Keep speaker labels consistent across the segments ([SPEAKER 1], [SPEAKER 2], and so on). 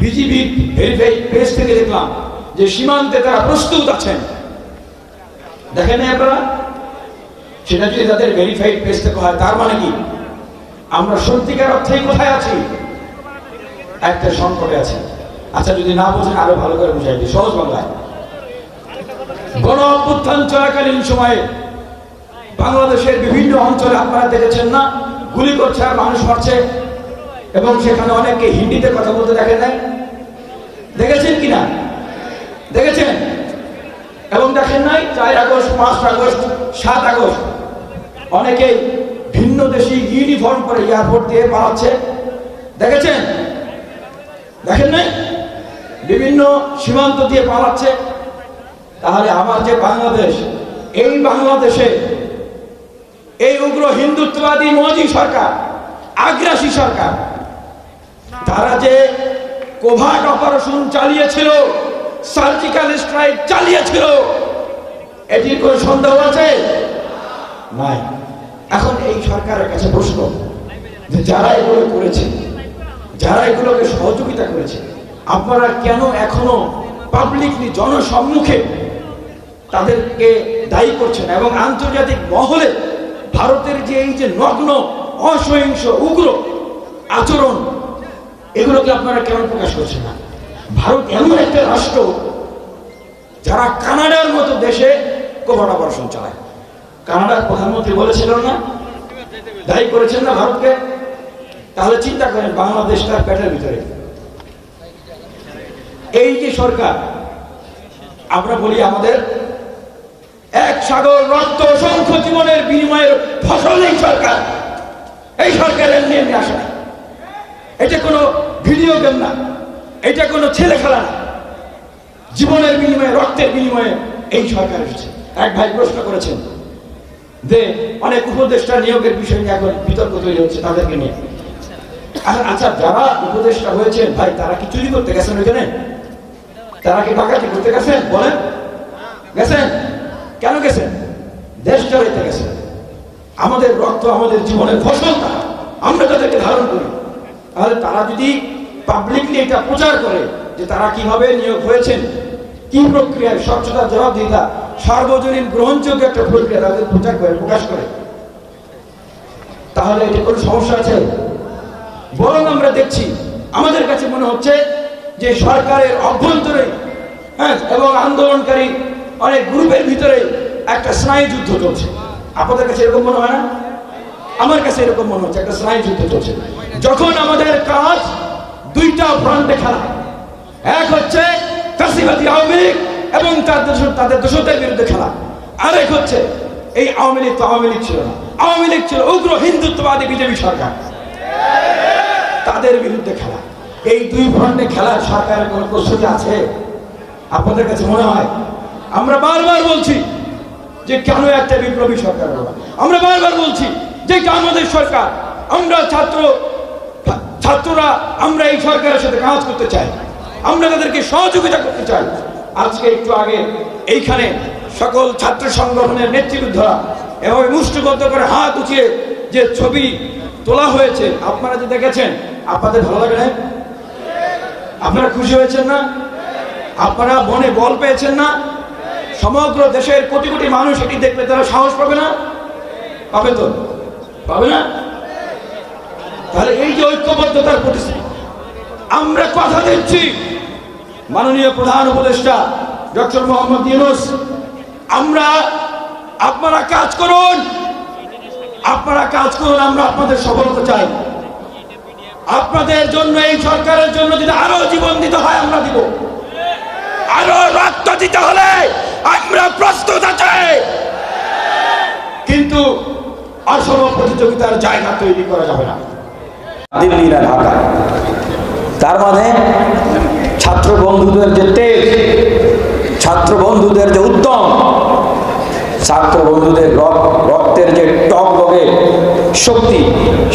[SPEAKER 1] BGB verify page থেকে দেখলাম যে সীমান্তে তারা প্রস্তুত আছেন। দেখেন আপনারা? সেটা যদি তাদের ভেরিফাইড পেজ থেকে হয়, তার মানে কি? আমরা সত্যিকার অর্থেই কোথায় আছি? একটা সংকটে আছি। আচ্ছা যদি না বোঝেন, আরও ভালো করে বুঝাই দিই। সহজ বাংলায়। গণ অভ্যুত্থান চলাকালীন সময়ে বাংলাদেশের বিভিন্ন অঞ্চলে আপনারা দেখেছেন না? গুলি করছে আর মানুষ মরছে। এবং সেখানে অনেকে হিন্দিতে কথা বলতে দেখেন নাই। দেখেছেন কিনা? দেখেছেন? এবং দেখেন নাই, চার আগস্ট, পাঁচ আগস্ট, সাত আগস্ট। অনেকেই ভিন্ন দেশি ইউনিফর্ম পরে এয়ারপোর্ট দিয়ে পালাচ্ছে। দেখেছেন? দেখেন নাই? বিভিন্ন সীমান্ত দিয়ে পালাচ্ছে। তাহলে আমার যে বাংলাদেশ, এই বাংলাদেশে এই উগ্র হিন্দুত্ববাদী মজি সরকার, আগ্রাসী সরকার তারা যে কোভার্ট অপারেশন চালিয়েছিল, সার্জিক্যাল স্ট্রাইক চালিয়েছিল, এটির কোনো সন্দেহ আছে? নাই। এখন এই সরকারের কাছে প্রশ্ন যে যারা এগুলো করেছে, যারা এগুলোকে সহযোগিতা করেছে, আপনারা কেন এখনও পাবলিকলি জনসম্মুখে তাদেরকে দায়ী করছেন এবং আন্তর্জাতিক মহলে ভারতের যে এই যে নগ্ন, অসহিংস, উগ্র আচরণ এগুলোকে আপনারা কেমন প্রকাশ করছেন না? ভারত এমন একটা রাষ্ট্র যারা কানাডার মতো দেশে কোভার অপারেশন চালায়। কানাডার প্রধানমন্ত্রী বলেছিলেন না? দায়ী করেছেন না ভারতকে? তাহলে চিন্তা করেন, বাংলাদেশ তার পেটের ভিতরে। এই যে সরকার, আমরা বলি আমাদের এক সাগর রক্ত অসংখ্য জীবনের বিনিময়ের ফসল এই সরকার। এই সরকারের নিয়ে আসে না এটা কোনো ভিডিও গেম না। এটা কোনো ছেলে খেলা না। জীবনের বিনিময়ে, রক্তের বিনিময়ে এই সরকার এসেছে। এক ভাই প্রশ্ন করেছেন যে, অনেক উপদেষ্টা নিয়োগের বিষয় নিয়ে এখন বিতর্ক তৈরি হচ্ছে তাদেরকে নিয়ে। আচ্ছা যারা উপদেষ্টা হয়েছেন, ভাই, তারা কি চুরি করতে গেছেন ওইখানে? তারা কি ডাকাতি করতে গেছেন? বলেন। গেছেন? কেন গেছেন? দেশ চালাইতে গেছেন। আমাদের রক্ত, আমাদের জীবনের ফসল আমরা তাদেরকে ধারণ করি। তাহলে তারা যদি পাবলিকলি এটা প্রচার করে যে তারা কীভাবে নিয়োগ হয়েছেন, কি প্রক্রিয়ায় স্বচ্ছতা জবাবদিহিতা, সার্বজনীন গ্রহণযোগ্য একটা প্রক্রিয়া তাদের প্রচার করে, প্রকাশ করে, তাহলে এটা কোনো সমস্যা আছে? বরং আমরা দেখছি, আমাদের কাছে মনে হচ্ছে যে সরকারের অভ্যন্তরে হ্যাঁ এবং আন্দোলনকারী অনেক গ্রুপের ভিতরে একটা স্নায়ু যুদ্ধ চলছে। আপনাদের কাছে এরকম মনে হয় না? আমার কাছে এরকম মনে হচ্ছে, একটা স্নায়ু যুদ্ধ চলছে। যখন আমাদের কাজ দুইটা ফ্রন্টে খেলা এক হচ্ছে কাশিবাদী আওয়ামী এবং তাদের দোষদের বিরুদ্ধে খেলা আরেক হচ্ছে এই আওয়ামী লীগ তো আওয়ামী লীগ ছিল না। আওয়ামী লীগ ছিল উগ্র হিন্দুত্ববাদী বিজেপি সরকার। তাদের বিরুদ্ধে খেলা এই দুই ফ্রন্টে খেলার সরকারের কোনো প্রস্তুতি আছে? আপনাদের কাছে মনে হয়? আমরা বারবার বলছি যে কেন একটা বিপ্লবী সরকার আমরা বারবার বলছি যে আমাদের সরকার? আমরা ছাত্র ছাত্ররা, আমরা এই সরকারের সাথে কাজ করতে চাই। আমরা তাদেরকে সহযোগিতা করতে চাই। আজকে একটু আগে এইখানে সকল ছাত্র সংগঠনের নেতৃবৃন্দরা এভাবে মুষ্টিবদ্ধ করে হাত উঁচিয়ে যে ছবি তোলা হয়েছে, আপনারা যে দেখেছেন, আপনাদের ভালো লাগে না? আপনারা খুশি হয়েছেন না? আপনারা মনে বল পেয়েছেন না? সমগ্র দেশের কোটি কোটি মানুষ এটি দেখলে তারা সাহস পাবে না? পাবে তো? পাবে না? তাহলে এই যে ঐক্যবদ্ধতার প্রতিশ্রুতি, আমরা কথা দিচ্ছি। মাননীয় প্রধান উপদেষ্টা ডক্টর মোহাম্মদ ইউনুস, আমরা, আপনারা কাজ করুন। আপনারা কাজ করুন, আমরা আপনাদের সফলতা চাই। আপনাদের জন্য, এই সরকারের জন্য যদি আরও জীবন দিতে হয়, আমরা দিব। আরও রক্ত দিতে হলে আমরা প্রস্তুত আছি। কিন্তু অসম প্রতিযোগিতার জায়গা তৈরি করা যাবে না।
[SPEAKER 2] ঢাকা তার মানে ছাত্র বন্ধুদের যে তেজ ছাত্র বন্ধুদের যে উদ্যম ছাত্র বন্ধুদের রক্তের যে টক বগে শক্তি,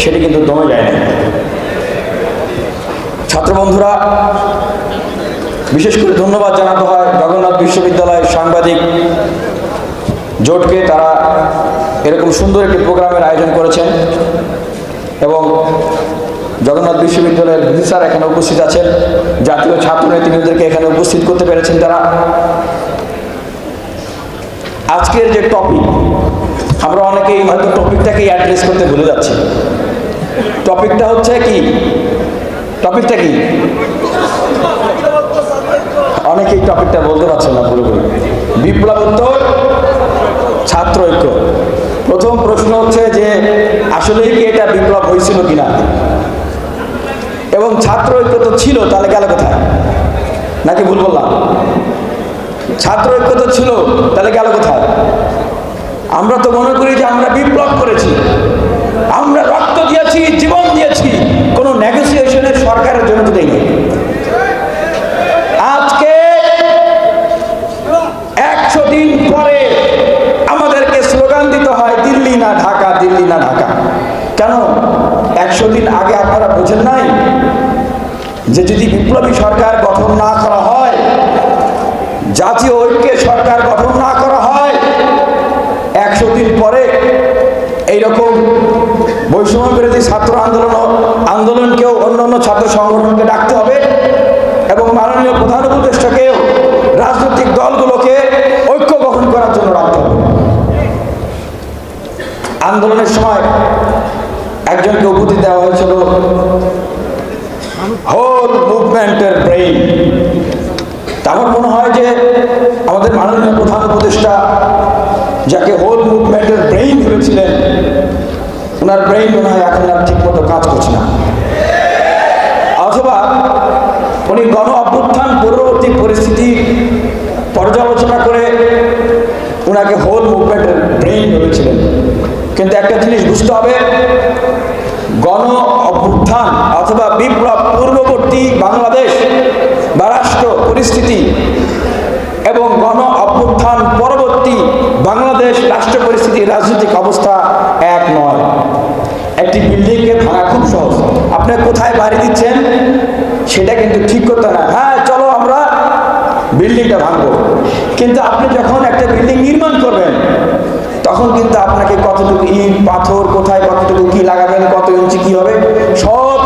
[SPEAKER 2] সেটি কিন্তু দমে যায় না। ছাত্র বন্ধুরা বিশেষ করে ধন্যবাদ জানাতে হয় জগন্নাথ বিশ্ববিদ্যালয়ের সাংবাদিক জোটকে। তারা এরকম সুন্দর একটি প্রোগ্রামের আয়োজন করেছেন এবং জগন্নাথ বিশ্ববিদ্যালয়ের স্যার এখানে উপস্থিত আছেন। জাতীয় ছাত্র নেতৃত্বদেরকে এখানে উপস্থিত করতে পেরেছেন তারা। আজকের যে টপিক, আমরা অনেকেই হয়তো টপিকটাকেই অ্যাড্রেস করতে ভুলে যাচ্ছি। টপিকটা হচ্ছে কি? টপিকটা কি? অনেকেই টপিকটা বলতে পারছেন না পুরোপুরি। বিপ্লবোত্তর ছাত্র ঐক্য। প্রথম প্রশ্ন হচ্ছে যে, আসলেই কি এটা বিপ্লব হয়েছিল কিনা? এবং ছাত্র ঐক্য তো ছিল, তাহলে গেল কোথায়? নাকি ভুল বললাম? ছাত্র ঐক্য তো ছিল, তাহলে গেল কোথায়? আমরা তো মনে করি যে আমরা বিপ্লব করেছি। আমরা রক্ত দিয়েছি, জীবন দিয়েছি, কোনো নেগোসিয়েশনের সরকারের জন্য তো দেয়নি আজকে একশো দিন পরে আমাদেরকে স্লোগান দিতে হয়, দিল্লি না ঢাকা, দিল্লি না ঢাকা। কেন? একশো দিন আগে আপনারা বোঝেন নাই যে যদি বিপ্লবী সরকার গঠন না করা হয়, জাতীয় ঐক্যের সরকার গঠন না করা হয়, একশো দিন পরে এইরকম বৈষম্য বিরোধী ছাত্র আন্দোলন আন্দোলনকেও অন্য অন্য ছাত্র সংগঠনকে ডাকতে হবে এবং মাননীয় প্রধান উপদেষ্টাকেও রাজনৈতিক দলগুলোকে ঐক্য গঠন করার জন্য রাখতে হবে। আন্দোলনের সময় একজনকে উপাধি দেওয়া হয়েছিল হোল মুভমেন্টের ব্রেইন। তা আমার মনে হয় যে আমাদের মাননীয় প্রধান উপদেষ্টা যাকে হোল মুভমেন্টের ব্রেইন ভেবেছিলেন ওনার ব্রেইন মনে হয় এখন আর ঠিক মতো কাজ করছে না। অথবা উনি গণ অভ্যুত্থান পূর্ববর্তী পরিস্থিতি পর্যালোচনা করে ওনাকে হোল মুভমেন্টের ব্রেইন ভেবেছিলেন। কিন্তু একটা জিনিস বুঝতে হবে, গণ পরিস্থিতি এবং গণ অভ্যুত্থান পরবর্তী বাংলাদেশ রাষ্ট্র পরিস্থিতি, রাজনৈতিক অবস্থা এক নয়। একটি বিল্ডিংকে ভাঙা খুব সহজ। আপনি কোথায় বাড়ি দিচ্ছেন সেটা কিন্তু ঠিক করতে না। হ্যাঁ চলো আমরা বিল্ডিংটা ভাঙবো। কিন্তু আপনি যখন একটা বিল্ডিং নির্মাণ করবেন, তখন কিন্তু আপনাকে কতটুকু ইট, পাথর, কোথায় কতটুকু কি লাগাবেন, কত ইঞ্চি কি হবে সব